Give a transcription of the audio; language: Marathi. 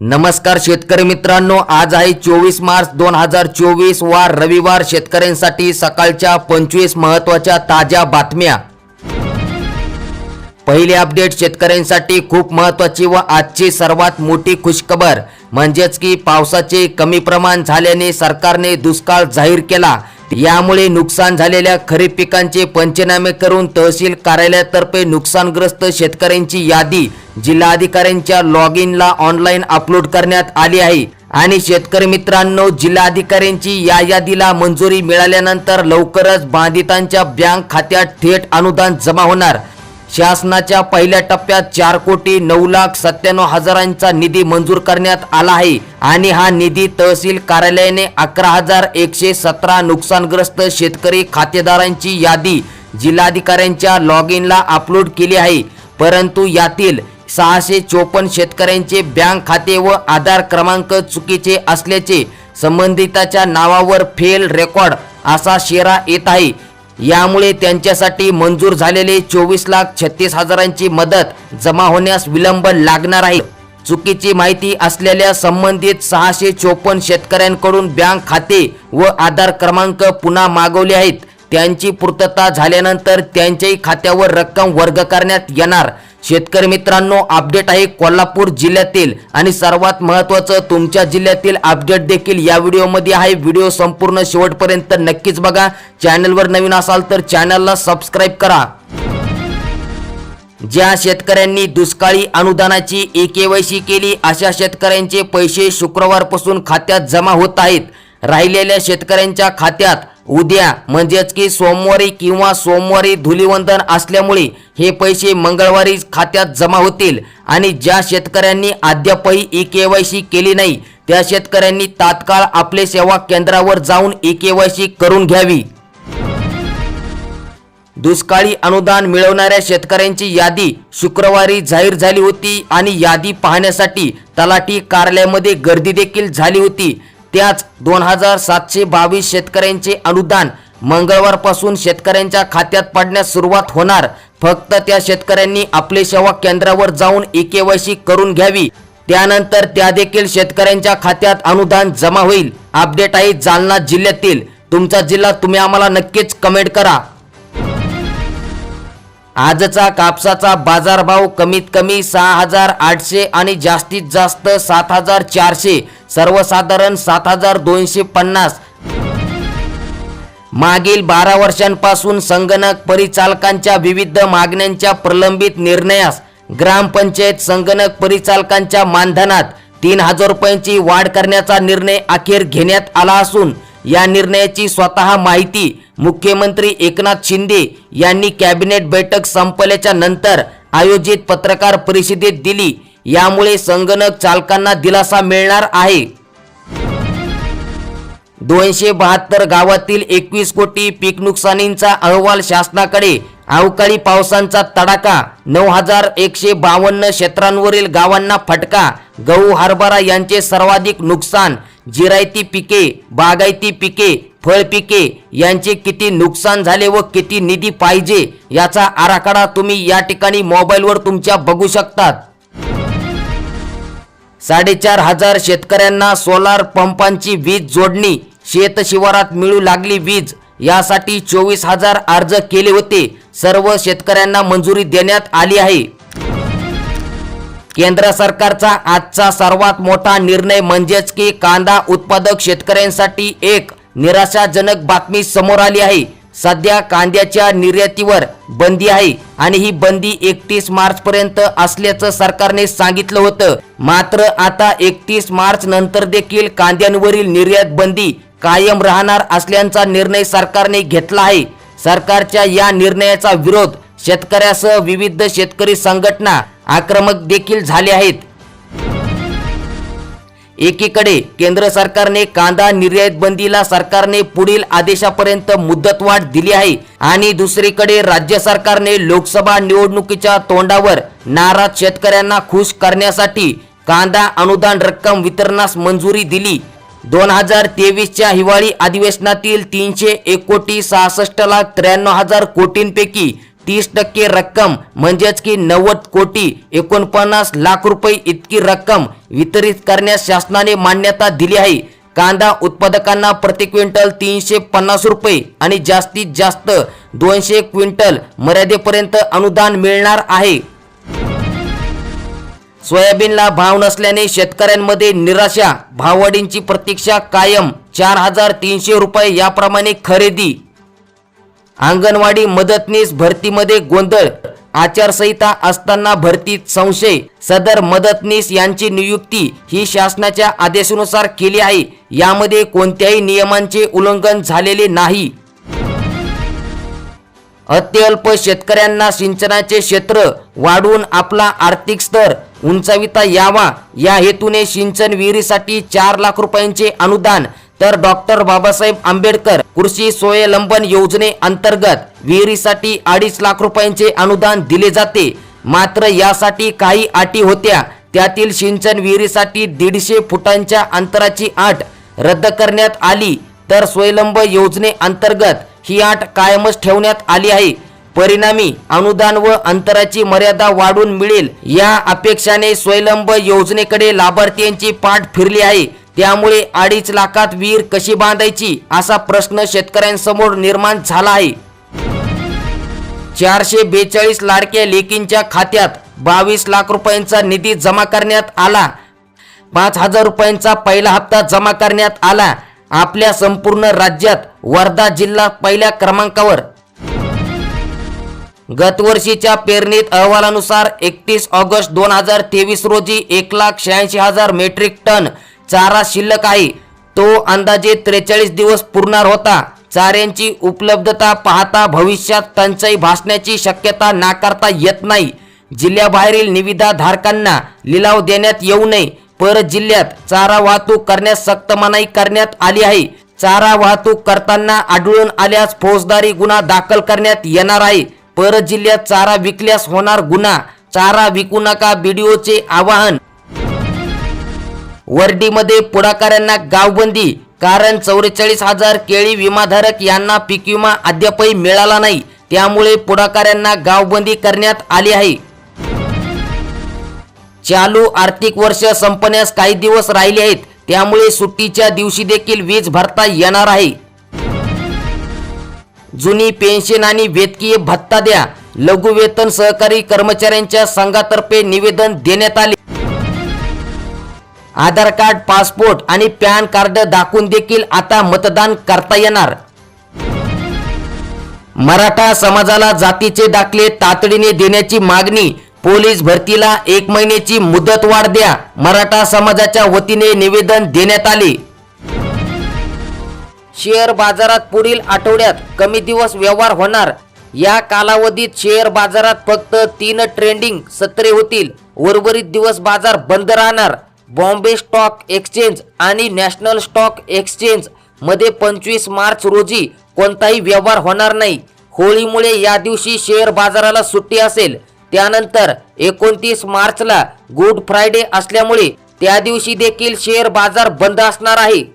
नमस्कार शेतकरी मित्रांनो आज आहे चोवीस मार्च दोन हजार चोवीस वार रविवार. शेतकऱ्यांसाठी सकाळच्या पंचवीस महत्त्वाच्या ताज्या बातम्या. पहिली अपडेट शेतकऱ्यांसाठी खूप महत्वाची व आजची सर्वात मोठी खुशखबर. म्हणजेच की पावसाचे कमी प्रमाण झाल्याने सरकारने दुष्काळ जाहीर केला. यामुळे नुकसान झालेल्या खरीप पिकांचे पंचनामे करून तहसील कार्यालयातर्फे नुकसानग्रस्त शेतकऱ्यांची यादी जिल्हाधिकाऱ्यांच्या लॉग इनला ऑनलाईन अपलोड करण्यात आली आहे. आणि शेतकरी मित्रांनो जिल्हाधिकाऱ्यांची या यादीला मंजुरी मिळाल्यानंतर लवकरच बाधितांच्या बँक खात्यात थेट अनुदान जमा होणार. शासनाच्या पहिल्या टप्प्यात चार कोटी नऊ लाख सत्त्याण्णव हजारांचा निधी मंजूर करण्यात आला आहे आणि हा निधी तहसील कार्यालयाने अकरा हजार एकशे सतरा नुकसानग्रस्त शेतकरी खातेदारांची यादी जिल्हाधिकाऱ्यांच्या लॉग इनला अपलोड केली आहे. परंतु यातील सहाशे चोपन्न शेतकऱ्यांचे बँक खाते व आधार क्रमांक चुकीचे असल्याचे संबंधिताच्या नावावर फेल रेकॉर्ड असा शेरा येत आहे. यामुळे त्यांच्यासाठी मंजूर झालेले चोवीस लाख छत्तीस हजारांची मदत जमा होण्यास विलंब लागणार आहे. चुकीची माहिती असलेल्या संबंधित सहाशे चोपन्न शेतकऱ्यांकडून बँक खाते व आधार क्रमांक पुन्हा मागवले आहेत. त्यांची पूर्तता झाल्यानंतर त्यांच्याही खात्यावर रक्कम वर्ग करण्यात येणार. शेतकरी मित्रांनो अपडेट आहे कोल्हापूर जिल्ह्यातील आणि सर्वात महत्त्वाचं तुमच्या जिल्ह्यातील अपडेट देखील या व्हिडिओमध्ये आहे. व्हिडिओ संपूर्ण शेवटपर्यंत नक्कीच बघा. चॅनलवर नवीन असाल तर चॅनलला सबस्क्राईब करा. ज्या शेतकऱ्यांनी दुष्काळी अनुदानाची ई केवायसी केली अशा शेतकऱ्यांचे पैसे शुक्रवारपासून खात्यात जमा होत आहेत. राहिलेल्या शेतकऱ्यांच्या खात्यात उद्या म्हणजेच की सोमवारी किंवा सोमवारी धुलीवंदन असल्यामुळे हे पैसे मंगळवारी खात्यात जमा होतील. आणि ज्या शेतकऱ्यांनी अद्यापही ई केवायसी केली नाही त्या शेतकऱ्यांनी तात्काळ आपले सेवा केंद्रावर जाऊन ई केवायसी करून घ्यावी. दुष्काळी अनुदान मिळवणाऱ्या शेतकऱ्यांची यादी शुक्रवारी जाहीर झाली होती आणि यादी पाहण्यासाठी तलाठी कार्यालयामध्ये गर्दी देखील झाली होती. त्याच दोन हजार सातशे बावीस शेतकऱ्यांचे अनुदान मंगळवारपासून शेतकऱ्यांच्या खात्यात पडण्यास सुरुवात होणार. फक्त त्या शेतकऱ्यांनी आपले सेवा केंद्रावर जाऊन ई करून घ्यावी. त्यानंतर त्या देखील शेतकऱ्यांच्या खात्यात अनुदान जमा होईल. अपडेट आहे जालना जिल्ह्यातील. तुमचा जिल्हा तुम्ही आम्हाला नक्कीच कमेंट करा. आजचा कापसाचा बाजारभाव कमीत कमी सहा हजार आठशे आणि जास्तीत जास्त सात हजार चारशे. सर्वसाधारण सात हजार दोनशे पन्नास. मागील बारा वर्षांपासून संगणक परिचालकांच्या विविध मागण्यांच्या प्रलंबित निर्णयास ग्रामपंचायत संगणक परिचालकांच्या मानधनात तीन हजार रुपयांची वाढ करण्याचा निर्णय अखेर घेण्यात आला असून या निर्णयाची स्वतः माहिती मुख्यमंत्री एकनाथ शिंदे यांनी कॅबिनेट बैठक संपल्याच्या नंतर आयोजित पत्रकार परिषदेत दिली. यामुळे संगणक चालकांना दिलासा मिळणार आहे. दोनशे बहात्तर गावातील एकवीस कोटी पीक नुकसानींचा अहवाल शासनाकडे. अवकाळी पावसांचा तडाखा. नऊ हजार एकशे बावन्न क्षेत्रांवरील गावांना फटका. गहू हरभरा यांचे सर्वाधिक नुकसान. जिरायती पिके बागायती पिके फळपिके यांचे किती नुकसान झाले व किती निधी पाहिजे याचा आराखडा तुम्ही या ठिकाणी मोबाईलवर तुमच्या बघू शकतात. साडेचार हजार शेतकऱ्यांना सोलार पंपांची वीज जोडणी शेत शिवारात मिळू लागली वीज यासाठी चोवीस हजार अर्ज केले होते. सर्व शेतकऱ्यांना मंजुरी देण्यात आली आहे. केंद्र सरकारचा आजचा सर्वात मोठा निर्णय म्हणजेच की कांदा उत्पादक शेतकऱ्यांसाठी एक निराशाजनक बातमी समोर आली आहे. सध्या कांद्याच्या निर्यातीवर बंदी आहे आणि ही बंदी एकतीस मार्च पर्यंत असल्याचं सरकारने सांगितलं होतं. मात्र आता एकतीस मार्च नंतर देखील कांद्यांवरील निर्यात बंदी कायम राहणार असल्याचा निर्णय सरकारने घेतला आहे. सरकारच्या या निर्णयाचा विरोध शेतकऱ्यासह विविध शेतकरी संघटना आक्रमक देखील झाले आहेत. एकीकडे केंद्र सरकारने कांदा निर्यात बंदीला सरकारने पुढील आदेशापर्यंत मुदतवाढ दिली आहे आणि दुसरीकडे राज्य सरकारने लोकसभा निवडणुकीच्या तोंडावर नाराज शेतकऱ्यांना खुश करण्यासाठी कांदा अनुदान रक्कम वितरणास मंजुरी दिली. दोन हजार तेवीसच्या हिवाळी अधिवेशनातील तीनशे एक कोटी सहासष्ट लाख त्र्याण्णव हजार कोटींपैकी तीस टक्के रक्कम म्हणजेच की नव्वद कोटी एकोणपन्नास लाख रुपये इतकी रक्कम वितरित करण्यास शासनाने मान्यता दिली आहे. कांदा उत्पादकांना प्रति क्विंटल तीनशे पन्नास रुपये आणि जास्तीत जास्त दोनशे क्विंटल मर्यादेपर्यंत अनुदान मिळणार आहे. सोयाबीनला भाव नसल्याने शेतकऱ्यांमध्ये निराशा भाववाढींची प्रतीक्षा कायम चार हजार तीनशे रुपये याप्रमाणे खरेदी अंगणवाडी मदतनीस भरतीमध्ये गोंधळ. आचारसंहिता असताना भरतीत संशय. सदर मदतनीस यांची नियुक्ती ही शासनाच्या आदेशानुसार केली आहे. यामध्ये कोणत्याही नियमांचे उल्लंघन झालेले नाही. अत्यल्प शेतकऱ्यांना सिंचनाचे क्षेत्र वाढवून आपला आर्थिक स्तर उंचाविता यावा. या हेतूने सिंचन विहिरीसाठी चार लाख रुपयांचे अनुदान तर डॉक्टर बाबासाहेब आंबेडकर कृषी स्वावलंबन योजने अंतर्गत विहिरीसाठी अडीच लाख रुपयांचे अनुदान दिले जाते. मात्र यासाठी काही अटी होत्या. त्यातील सिंचन विहिरीसाठी दीडशे फुटांच्या अंतराची आट रद्द करण्यात आली. तर स्वयंलंब योजने अंतर्गत ही आट कायमच ठेवण्यात आली आहे. परिणामी अनुदान व अंतराची मर्यादा वाढून मिळेल. या अपेक्षाने स्वयंलंब योजनेकडे लाभार्थ्यांची पाठ फिरली आहे. त्यामुळे अडीच लाखात विहीर कशी बांधायची असा प्रश्न शेतकऱ्यांसमोर निर्माण झाला आहे. चारशे बेचाळीस लाडक्या लेकींच्या खात्यात बावीस लाख रुपयांचा निधी जमा करण्यात आला. पाच हजार रुपयांचा पहिला हप्ता जमा करण्यात आला. आपल्या संपूर्ण राज्यात वर्धा जिल्हा पहिल्या क्रमांकावर. गतवर्षीच्या पेरणीत अहवालानुसार एकतीस ऑगस्ट दोन हजार तेवीस रोजी एक लाख शहाऐंशी हजार मेट्रिक टन चारा शिल्लक आहे. तो अंदाजे त्रेचाळीस दिवस पुरणार होता. चाऱ्यांची उपलब्धता पाहता भविष्यात टंचाई भासण्याची शक्यता नाकारता येत नाही. जिल्ह्याबाहेरील निविदा धारकांना लिलाव देण्यात येऊ नये. परत जिल्ह्यात चारा वाहतूक करण्यास सक्त मनाई करण्यात आली आहे. चारा वाहतूक करताना आढळून आल्यास फौजदारी गुन्हा दाखल करण्यात येणार आहे. परत जिल्ह्यात चारा विकल्यास होणार गुन्हा. चारा विकू नका बीडीओचे आवाहन वर्डीमध्ये पुढाकारांना गावबंदी. कारण चौवेचाळीस हजार केळी विमाधारक यांना पीक विमा अद्यापही मिळाला नाही. त्यामुळे पुढाकारांना गावबंदी करण्यात आली आहे. चालू आर्थिक वर्ष संपण्यास काही दिवस राहिले आहेत. त्यामुळे सुट्टीच्या दिवशी देखील वीज भरता येणार आहे. जुनी पेन्शन आणि वेतकीय भत्ता द्या. लघु वेतन सहकारी कर्मचाऱ्यांच्या संघातर्फे निवेदन देण्यात आले. आधार कार्ड पासपोर्ट आणि पॅन कार्ड दाखवून देखील आता मतदान करता येणार. मराठा समाजाला जातीचे दाखले तातडीने देण्याची मागणी पोलीस भरतीला एक महिन्याची मुदत वाढ द्या मराठा समाजाच्या वतीने निवेदन देण्यात आले. शेअर बाजारात पुढील आठवड्यात कमी दिवस व्यवहार होणार. या कालावधीत शेअर बाजारात फक्त तीन ट्रेंडिंग सत्रे होतील. उर्वरित दिवस बाजार बंद राहणार. बॉम्बे स्टॉक एक्सचेंज आणि नॅशनल स्टॉक एक्सचेंजमध्ये पंचवीस मार्च रोजी कोणताही व्यवहार होणार नाही. होळीमुळे या दिवशी शेअर बाजाराला सुट्टी असेल. त्यानंतर एकोणतीस मार्चला गुड फ्रायडे असल्यामुळे त्या दिवशी देखील शेअर बाजार बंद असणार आहे.